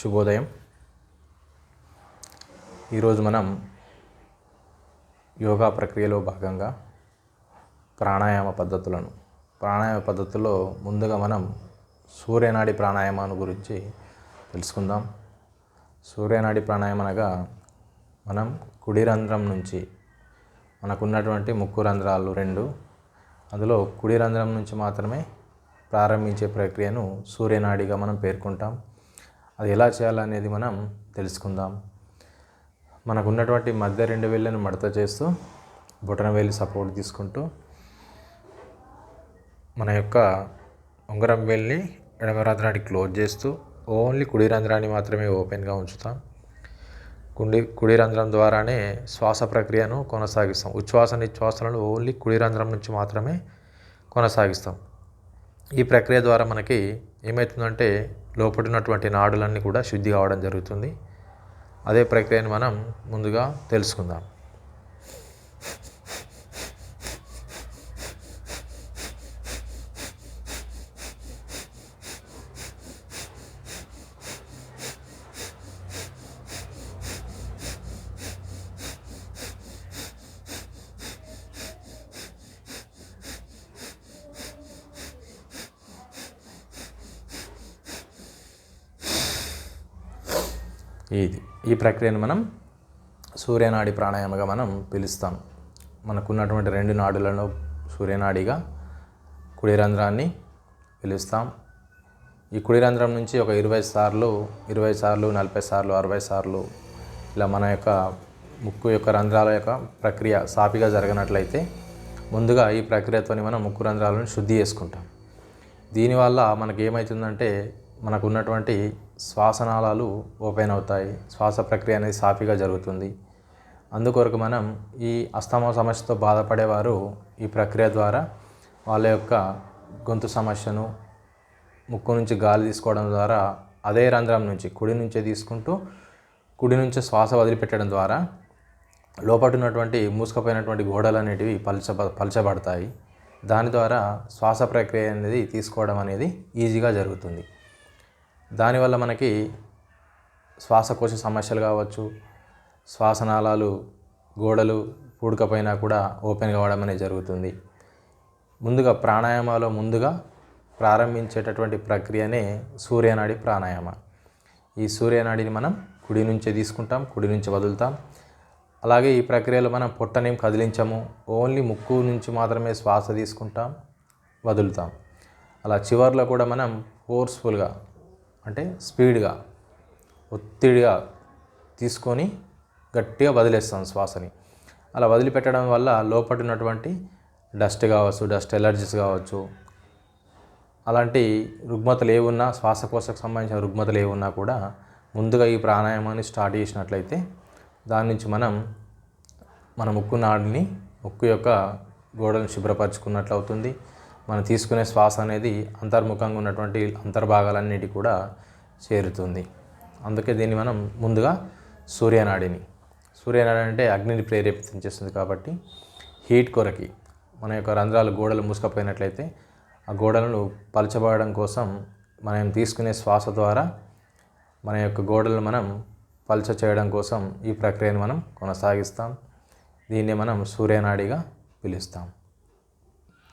శుభోదయం. ఈరోజు మనం యోగా ప్రక్రియలో భాగంగా ప్రాణాయామ పద్ధతులను ప్రాణాయామ పద్ధతుల్లో ముందుగా మనం సూర్యనాడి ప్రాణాయామాన్ని గురించి తెలుసుకుందాం. సూర్యనాడి ప్రాణాయామం అనగా మనం కుడి రంధ్రం నుంచి మనకున్నటువంటి ముక్కు రంధ్రాలు రెండు అందులో కుడి రంధ్రం నుంచి మాత్రమే ప్రారంభించే ప్రక్రియను సూర్యనాడిగా మనం పేర్కొంటాం. అది ఎలా చేయాలనేది మనం తెలుసుకుందాం. మనకున్నటువంటి మధ్య రెండు వేళ్ళను మడత చేస్తూ బొటన వేలి సపోర్ట్ తీసుకుంటూ మన యొక్క ఉంగరం వేలిని ఎడమ రంధ్రాన్ని క్లోజ్ చేస్తూ ఓన్లీ కుడి రంధ్రాన్ని మాత్రమే ఓపెన్గా ఉంచుతాం. కుడి కుడి రంధ్రం ద్వారానే శ్వాస ప్రక్రియను కొనసాగిస్తాం. ఉచ్ఛ్వాస నిశ్వాసలను ఓన్లీ కుడి రంధ్రం నుంచి మాత్రమే కొనసాగిస్తాం. ఈ ప్రక్రియ ద్వారా మనకి ఏమవుతుందంటే లోపల ఉన్నటువంటి నాడులన్నీ కూడా శుద్ధి కావడం జరుగుతుంది. అదే ప్రక్రియను మనం ముందుగా తెలుసుకుందాం. ఇది. ఈ ప్రక్రియను మనం సూర్యనాడి ప్రాణాయామగా మనం పిలుస్తాం. మనకున్నటువంటి రెండు నాడులను సూర్యనాడిగా కుడి రంధ్రాన్ని పిలుస్తాం. ఈ కుడి రంధ్రం నుంచి ఒక ఇరవై సార్లు ఇరవై సార్లు నలభై సార్లు అరవై సార్లు ఇలా మన యొక్క ముక్కు యొక్క రంధ్రాల యొక్క ప్రక్రియ సాపిగా జరగనట్లయితే ముందుగా ఈ ప్రక్రియతోని మనం ముక్కు రంధ్రాలను శుద్ధి చేసుకుంటాం. దీనివల్ల మనకి ఏమవుతుందంటే మనకు ఉన్నటువంటి శ్వాసనాళాలు ఓపెన్ అవుతాయి. శ్వాస ప్రక్రియ అనేది సాఫీగా జరుగుతుంది. అందుకొరకు మనం ఈ అస్తమా సమస్యతో బాధపడేవారు ఈ ప్రక్రియ ద్వారా వాళ్ళ యొక్క గొంతు సమస్యను ముక్కు నుంచి గాలి తీసుకోవడం ద్వారా అదే రంధ్రం నుంచి కుడి నుంచే తీసుకుంటూ కుడి నుంచి శ్వాస వదిలిపెట్టడం ద్వారా లోపల ఉన్నటువంటి మూసుకపోయినటువంటి గోడలు అనేటివి పలచ పలచబడతాయి. దాని ద్వారా శ్వాస ప్రక్రియ అనేది తీసుకోవడం అనేది ఈజీగా జరుగుతుంది. దానివల్ల మనకి శ్వాసకోశ సమస్యలు కావచ్చు శ్వాసనాళాలు గోడలు పూడకపోయినా కూడా ఓపెన్ కావడం అనేది జరుగుతుంది. ముందుగా ప్రాణాయామాలో ముందుగా ప్రారంభించేటటువంటి ప్రక్రియనే సూర్యనాడి ప్రాణాయామ. ఈ సూర్యనాడిని మనం కుడి నుంచే తీసుకుంటాం కుడి నుంచి వదులుతాం. అలాగే ఈ ప్రక్రియలో మనం పొట్టనేం కదిలించము ఓన్లీ ముక్కు నుంచి మాత్రమే శ్వాస తీసుకుంటాం వదులుతాం. అలా చివర్లో కూడా మనం ఫోర్స్ఫుల్గా అంటే స్పీడ్గా ఒత్తిడిగా తీసుకొని గట్టిగా వదిలేస్తాం శ్వాసని. అలా వదిలిపెట్టడం వల్ల లోపల ఉన్నటువంటి డస్ట్ కావచ్చు డస్ట్ ఎలర్జీస్ కావచ్చు అలాంటి రుగ్మతలు ఏమున్నా శ్వాసకోశకు సంబంధించిన రుగ్మతలు ఏమున్నా కూడా ముందుగా ఈ ప్రాణాయామాన్ని స్టార్ట్ చేసినట్లయితే దాని నుంచి మనం మన ముక్కు నాడిని ముక్కు యొక్క గోడలను శుభ్రపరచుకున్నట్లు అవుతుంది మనం తీసుకునే శ్వాస అనేది అంతర్ముఖంగా ఉన్నటువంటి అంతర్భాగాలన్నిటి కూడా చేరుతుంది. అందుకే దీన్ని మనం ముందుగా సూర్యనాడిని సూర్యనాడి అంటే అగ్నిని ప్రేరేపితం చేస్తుంది కాబట్టి హీట్ కొరకి మన యొక్క రంధ్రాలు గోడలు మూసుకపోయినట్లయితే ఆ గోడలను పలచబడడం కోసం మనం తీసుకునే శ్వాస ద్వారా మన యొక్క గోడలను మనం పల్చ చేయడం కోసం ఈ ప్రక్రియను మనం కొనసాగిస్తాం. దీన్ని మనం సూర్యనాడిగా పిలుస్తాం.